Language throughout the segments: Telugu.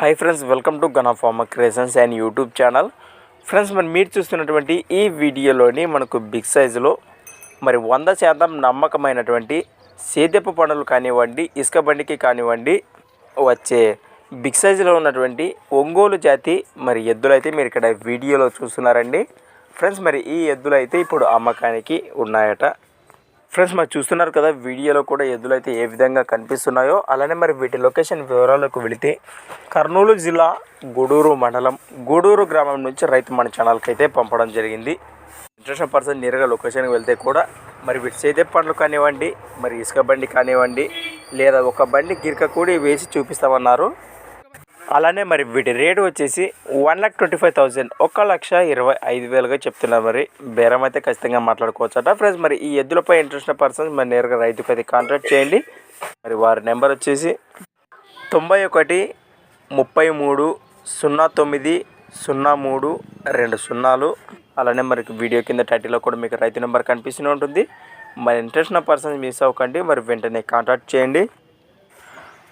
Hi friends welcome to Gana pharma creations and YouTube channel friends మరి మీరు చూస్తున్నటువంటి ఈ వీడియోలోని మనకు బిగ్ సైజులో మరి వంద శాతం నమ్మకమైనటువంటి సేద్యపు పనులు కానివ్వండి ఇసుక బండికి కానివ్వండి వచ్చే బిగ్ సైజులో ఉన్నటువంటి ఒంగోలు జాతి మరి ఎద్దులైతే మీరు ఇక్కడ వీడియోలో చూస్తున్నారండి. ఫ్రెండ్స్ మరి ఈ ఎద్దులైతే ఇప్పుడు అమ్మకానికి ఉన్నాయట. ఫ్రెండ్స్ మరి చూస్తున్నారు కదా వీడియోలో కూడా ఎద్దులు అయితే ఏ విధంగా కనిపిస్తున్నాయో. అలానే మరి వీటి లొకేషన్ వివరాలకు వెళితే కర్నూలు జిల్లా గూడూరు మండలం గూడూరు గ్రామం నుంచి రైతు మన ఛానల్కి అయితే పంపడం జరిగింది. ఇంట్రెస్ట్ పర్సన్ నేరుగా లొకేషన్కి వెళ్తే కూడా మరి వీటి చేతి పండ్లు కానివ్వండి మరి ఇసుక బండి కానివ్వండి లేదా ఒక బండి గిరక కూడా వేసి చూపిస్తామన్నారు. అలానే మరి వీటి రేటు వచ్చేసి one lakh twenty five thousand ఒక లక్ష ఇరవై ఐదు వేలుగా చెప్తున్నారు మరి. బేరం అయితే ఖచ్చితంగా మాట్లాడుకోవచ్చట. ఫ్రెండ్స్ మరి ఈ ఎద్దులపై ఇంట్రెస్ట్ పర్సన్స్ మరి నేరుగా రైతుకు అయితే కాంటాక్ట్ చేయండి. మరి వారి నెంబర్ వచ్చేసి తొంభై ఒకటి ముప్పై మూడు సున్నా తొమ్మిది సున్నా మూడు రెండు సున్నాలు. అలానే మరి వీడియో కింద టైటిల్లో కూడా మీకు రైతు నెంబర్ కనిపిస్తూనే ఉంటుంది. మరి ఇంట్రెస్ట్ ఉన్న పర్సన్స్ మిస్ అవ్వకండి. మరి వెంటనే కాంటాక్ట్ చేయండి.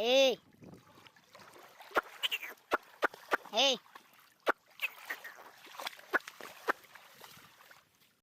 Ei! Ei!